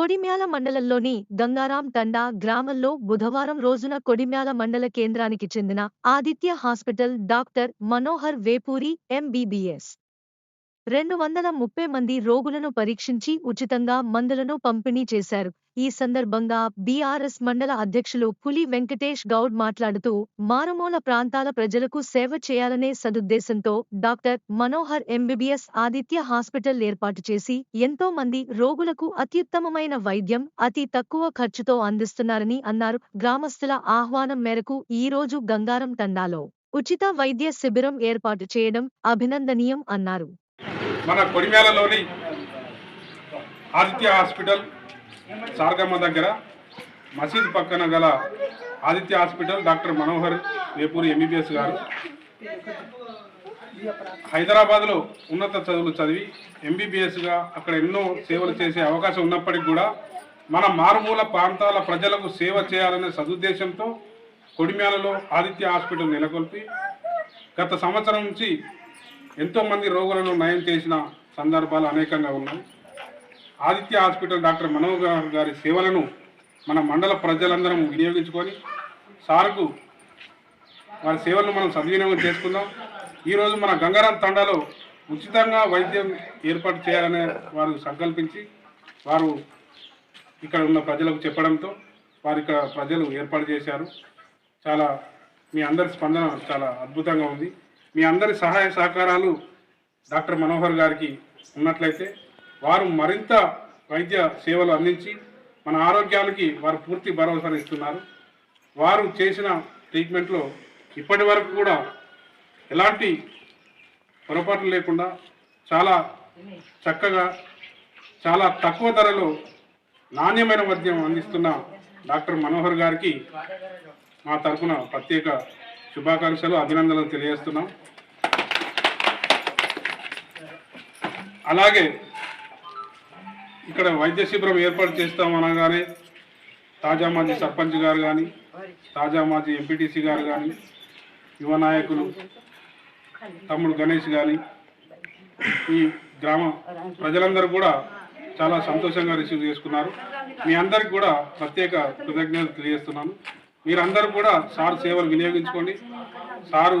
కొడిమ్యాల మండలంలోని గంగారాం తండా గ్రామంలో బుధవారం రోజున కొడిమ్యాల మండల కేంద్రానికి చెందిన Aditya hospital doctor Manohar Vepuri MBBS రెండు వందల ముప్పై మంది రోగులను పరీక్షించి ఉచితంగా మందులను పంపిణీ చేశారు. ఈ సందర్భంగా బీఆర్ఎస్ మండల అధ్యక్షులు పులి వెంకటేష్ గౌడ్ మాట్లాడుతూ మారుమూల ప్రాంతాల ప్రజలకు సేవ చేయాలనే సదుద్దేశంతో doctor Manohar MBBS Aditya hospital ఏర్పాటు చేసి ఎంతో మంది రోగులకు అత్యుత్తమమైన వైద్యం అతి తక్కువ ఖర్చుతో అందిస్తున్నారని అన్నారు. గ్రామస్తుల ఆహ్వానం మేరకు ఈ రోజు గంగారం తండాలో ఉచిత వైద్య శిబిరం ఏర్పాటు చేయడం అభినందనీయం అన్నారు. మన కొడిమేలలోని ఆదిత్య హాస్పిటల్ సార్గమ్మ దగ్గర మసీద్ పక్కన గల Aditya hospital doctor Manohar Vepuri MBBS గారు. హైదరాబాద్లో ఉన్నత చదువులు చదివి ఎంబీబీఎస్గా అక్కడ ఎన్నో సేవలు చేసే అవకాశం ఉన్నప్పటికీ కూడా మన మారుమూల ప్రాంతాల ప్రజలకు సేవ చేయాలనే సదుద్దేశంతో కొడిమ్యాలలో ఆదిత్య హాస్పిటల్ నెలకొల్పి గత సంవత్సరం నుంచి ఎంతో మంది రోగులను నయం చేసిన సందర్భాలు అనేకంగా ఉన్నాయి. ఆదిత్య హాస్పిటల్ డాక్టర్ మనోహర్ గారి సేవలను మన మండల ప్రజలందరం వినియోగించుకొని సార్కు వారి సేవలను మనం సద్వినియోగం చేసుకుందాం. ఈరోజు మన గంగారాం తండాలో ఉచితంగా వైద్యం ఏర్పాటు చేయాలనే వారు సంకల్పించి వారు ఇక్కడ ఉన్న ప్రజలకు చెప్పడంతో వారు ఇక్కడ ప్రజలు ఏర్పాటు చేశారు. చాలా మీ అందరి స్పందన చాలా అద్భుతంగా ఉంది. మీ అందరి సహాయ సహకారాలు డాక్టర్ మనోహర్ గారికి ఉన్నట్లయితే వారు మరింత వైద్య సేవలు అందించి మన ఆరోగ్యానికి వారు పూర్తి భరోసాను ఇస్తున్నారు. వారు చేసిన ట్రీట్మెంట్లో ఇప్పటి వరకు కూడా ఎలాంటి పొరపాట్లు లేకుండా చాలా చక్కగా చాలా తక్కువ ధరలో నాణ్యమైన వైద్యం అందిస్తున్న డాక్టర్ మనోహర్ గారికి మా తరఫున ప్రత్యేక శుభాకాంక్షలు అభినందనలు తెలియజేస్తున్నాం. అలాగే ఇక్కడ వైద్య శిబిరం ఏర్పాటు చేస్తామనగానే తాజా మాజీ సర్పంచ్ గారు కానీ తాజా మాజీ ఎంపీటీసీ గారు కానీ యువ నాయకులు తమ్ముడు గణేష్ కానీ ఈ గ్రామ ప్రజలందరూ కూడా చాలా సంతోషంగా రిసీవ్ చేసుకున్నారు. మీ అందరికి కూడా ప్రత్యేక కృతజ్ఞతలు తెలియజేస్తున్నాను. మీరందరూ కూడా సార్ సేవలు వినియోగించుకోండి. సారు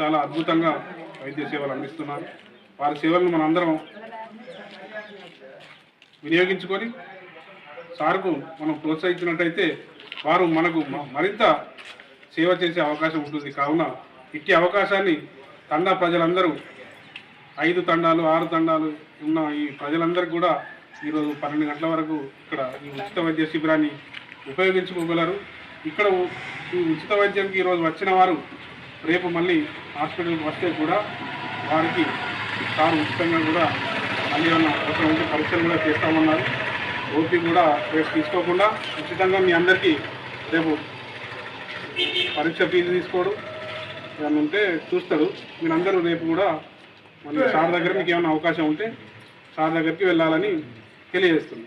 చాలా అద్భుతంగా వైద్య సేవలు అందిస్తున్నారు. వారి సేవలను మనందరం వినియోగించుకొని సార్కు మనం ప్రోత్సహించినట్టయితే వారు మనకు మ- మరింత సేవ చేసే అవకాశం ఉంటుంది. కావున ఇట్టి అవకాశాన్ని తండా ప్రజలందరూ ఐదు తండాలు ఆరు తండాలు ఉన్న ఈ ప్రజలందరికీ కూడా ఈరోజు పన్నెండు గంటల వరకు ఇక్కడ ఈ ఉచిత వైద్య శిబిరాన్ని ఉపయోగించుకోగలరు. ఇక్కడ ఉచిత వైద్యానికి ఈరోజు వచ్చిన వారు రేపు మళ్ళీ హాస్పిటల్కి వస్తే కూడా వారికి సార్ ఉచితంగా కూడా మళ్ళీ అక్కడ అవసరం ఉంటే పరీక్షలు కూడా చేస్తామన్నారు. ఓపీ కూడా రేపు తీసుకోకుండా ఉచితంగా మీ అందరికీ రేపు పరీక్ష ఫీజు తీసుకోడు. ఏమైనా ఉంటే చూస్తారు. మీరందరూ రేపు కూడా మళ్ళీ సార్ దగ్గర మీకు ఏమైనా అవకాశం ఉంటే సార్ దగ్గరికి వెళ్ళాలని తెలియజేస్తుంది